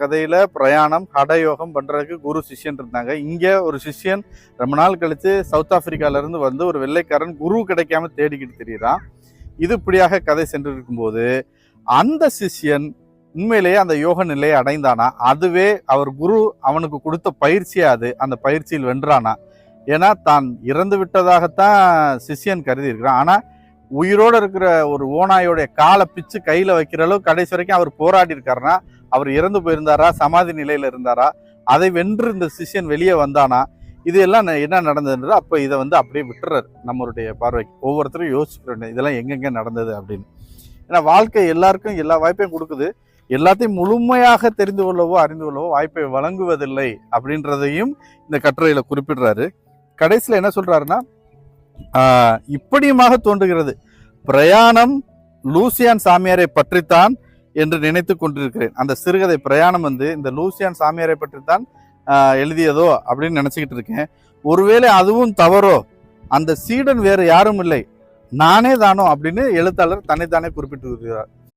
கதையில் பிரயாணம் ஹடயோகம் பண்ணுறதுக்கு குரு சிஷ்யன் இருந்தாங்க. இங்கே ஒரு சிஷ்யன் ரொம்ப நாள் கழித்து சவுத் ஆஃப்ரிக்காவிலேருந்து வந்து ஒரு வெள்ளைக்காரன் குரு கிடைக்காம தேடிக்கிட்டு தெரியுறான். இது இப்படியாக கதை சென்று இருக்கும்போது அந்த சிஷ்யன் உண்மையிலேயே அந்த யோக நிலையை அடைந்தானா? அதுவே அவர் குரு அவனுக்கு கொடுத்த பயிற்சியா அது? அந்த பயிற்சியில் வென்றானா? ஏன்னா தான் இறந்து விட்டதாகத்தான் சிஷ்யன் கருதி இருக்கிறான் ஆனால் உயிரோட இருக்கிற ஒரு ஓனாயோடைய காலை பிச்சு கையில் வைக்கிற அளவு கடைசி வரைக்கும் அவர் போராடி இருக்காருன்னா அவர் இறந்து போயிருந்தாரா சமாதி நிலையில் இருந்தாரா அதை வென்று இந்த சிஷ்யன் வெளியே வந்தானா இது எல்லாம் ந- என்ன நடந்ததுன்றது அப்போ இதை வந்து அப்படியே விட்டுறாரு நம்மளுடைய பார்வைக்கு. ஒவ்வொருத்தரும் யோசிக்கிறோம் இதெல்லாம் எங்கெங்கே நடந்தது அப்படின்னு. ஏன்னா வாழ்க்கை எல்லாருக்கும் எல்லா வாய்ப்பையும் கொடுக்குது. எல்லாத்தையும் முழுமையாக தெரிந்து கொள்ளவோ அறிந்து கொள்ளவோ வாய்ப்பை வழங்குவதில்லை அப்படின்றதையும் இந்த கட்டுரையில் குறிப்பிடுறாரு. கடைசியில் என்ன சொல்கிறாருன்னா இப்படியுமாக தோன்றுகிறது. பிரயாணம் லூசியான் சாமியாரை பற்றித்தான் என்று நினைத்து கொண்டிருக்கிறேன். அந்த சிறுகதை பிரயாணம் வந்து இந்த லூசியான் சாமியாரை பற்றித்தான் எழுதியதோ அப்படின்னு நினச்சிக்கிட்டு இருக்கேன். ஒருவேளை அதுவும் தவறோ? அந்த சீடன் வேறு யாரும் இல்லை. நானே தானோ? அப்படின்னு எழுத்தாளர் தன்னைத்தானே குறிப்பிட்டு